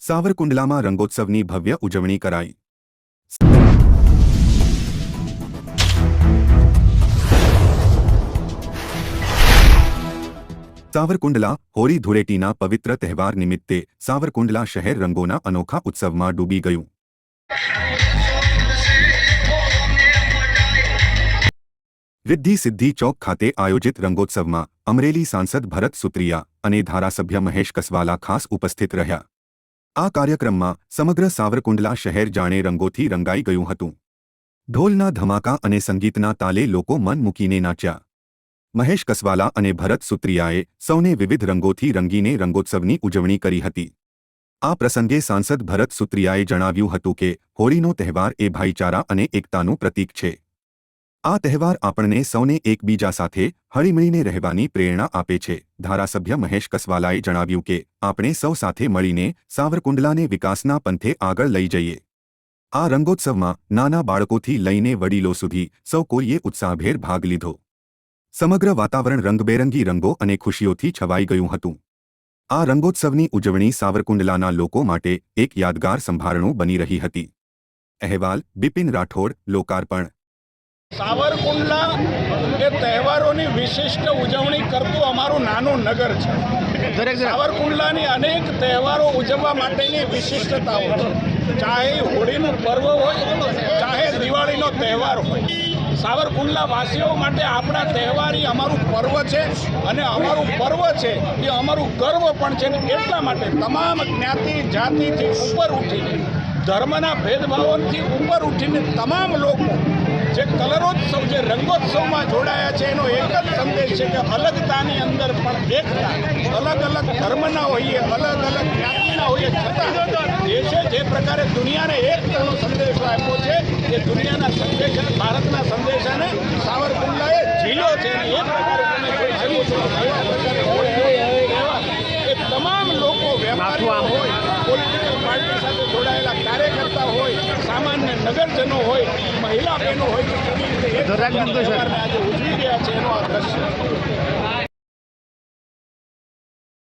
સાવરકુંડલામાં રંગોત્સવની ભવ્ય ઉજવણી કરાઈ. સાવરકુંડલા હોળી ધૂળેટીના પવિત્ર તહેવાર નિમિત્તે સાવરકુંડલા શહેર રંગોના અનોખા ઉત્સવમાં ડૂબી ગયું. રિદ્ધિ સિદ્ધિ ચોક ખાતે આયોજિત રંગોત્સવમાં અમરેલી સાંસદ ભરત સુત્રિયા અને ધારાસભ્ય મહેશ કસવાલા ખાસ ઉપસ્થિત રહ્યા. આ કાર્યક્રમમાં સમગ્ર સાવરકુંડલા શહેર જાણે રંગોથી રંગાઈ ગયું હતું. ઢોલના ધમાકા અને સંગીતના તાલે લોકો મન મૂકીને નાચ્યા. મહેશ કસવાલા અને ભરત સુત્રિયાએ સૌને વિવિધ રંગોથી રંગીને રંગોત્સવની ઉજવણી કરી હતી. આ પ્રસંગે સાંસદ ભરત સુત્રિયાએ જણાવ્યું હતું કે હોળીનો તહેવાર એ ભાઈચારા અને એકતાનું પ્રતીક છે. આ તહેવાર આપણને સૌને એકબીજા સાથે હળીમળીને રહેવાની પ્રેરણા આપે છે. ધારાસભ્ય મહેશ કસવાલાએ જણાવ્યું કે, આપણે સૌ સાથે મળીને સાવરકુંડલાને વિકાસના પંથે આગળ લઈ જઈએ. આ રંગોત્સવમાં નાના બાળકોથી લઈને વડીલો સુધી સૌ કોઈએ ઉત્સાહભેર ભાગ લીધો. સમગ્ર વાતાવરણ રંગબેરંગી રંગો અને ખુશીઓથી છવાઈ ગયું હતું. આ રંગોત્સવની ઉજવણી સાવરકુંડલાના લોકો માટે એક યાદગાર સંભારણું બની રહી હતી. અહેવાલ, બિપિન રાઠોડ, લોકાર્પણ સાવરકુંડલા એ તહેવારોની વિશિષ્ટ ઉજવણી કરતું અમારું નાનું નગર છે. સાવરકુંડલાની અનેક તહેવારો ઉજવવા માટેની વિશિષ્ટતાઓ છે. ચાહે હોળીનું પર્વ હોય ચાહે દિવાળીનો તહેવાર હોય. સાવરકુંડલા વાસીઓ માટે આપણા તહેવાર એ અમારું પર્વ છે અને અમારું પર્વ છે એ અમારું ગર્વ પણ છે ને એટલા માટે તમામ જ્ઞાતિ જાતિથી ઉપર ઉઠીને, ધર્મના ભેદભાવોથી ઉપર ઉઠીને તમામ લોકો જે કલરોત્સવ, જે રંગોત્સવમાં જોડાયા છે, એનો એક જ સંદેશ છે કે અલગતાની અંદર પણ એકતા, અલગ અલગ ધર્મના હોઈએ, અલગ અલગ જ્ઞાતિના હોઈએ, છતાં દેશે જે પ્રકારે દુનિયાને એકતાનો સંદેશો આપ્યો છે, એ દુનિયાના સંદેશા ભારતના સંદેશાને સાવરકુંડલાએ ઝીલો છે અને એ પ્રકારે તમે જોઈ શકો છો કેવા પ્રકારે હોળીનો તહેવાર એ તમામ લોકો વેપારીઓ હોય પોલિટિકલ પાર્ટી સાથે જોડાયેલા કાર્યકર્તા હોય સામાન્ય નગરજનો હોય મહિલા બહેનો હોય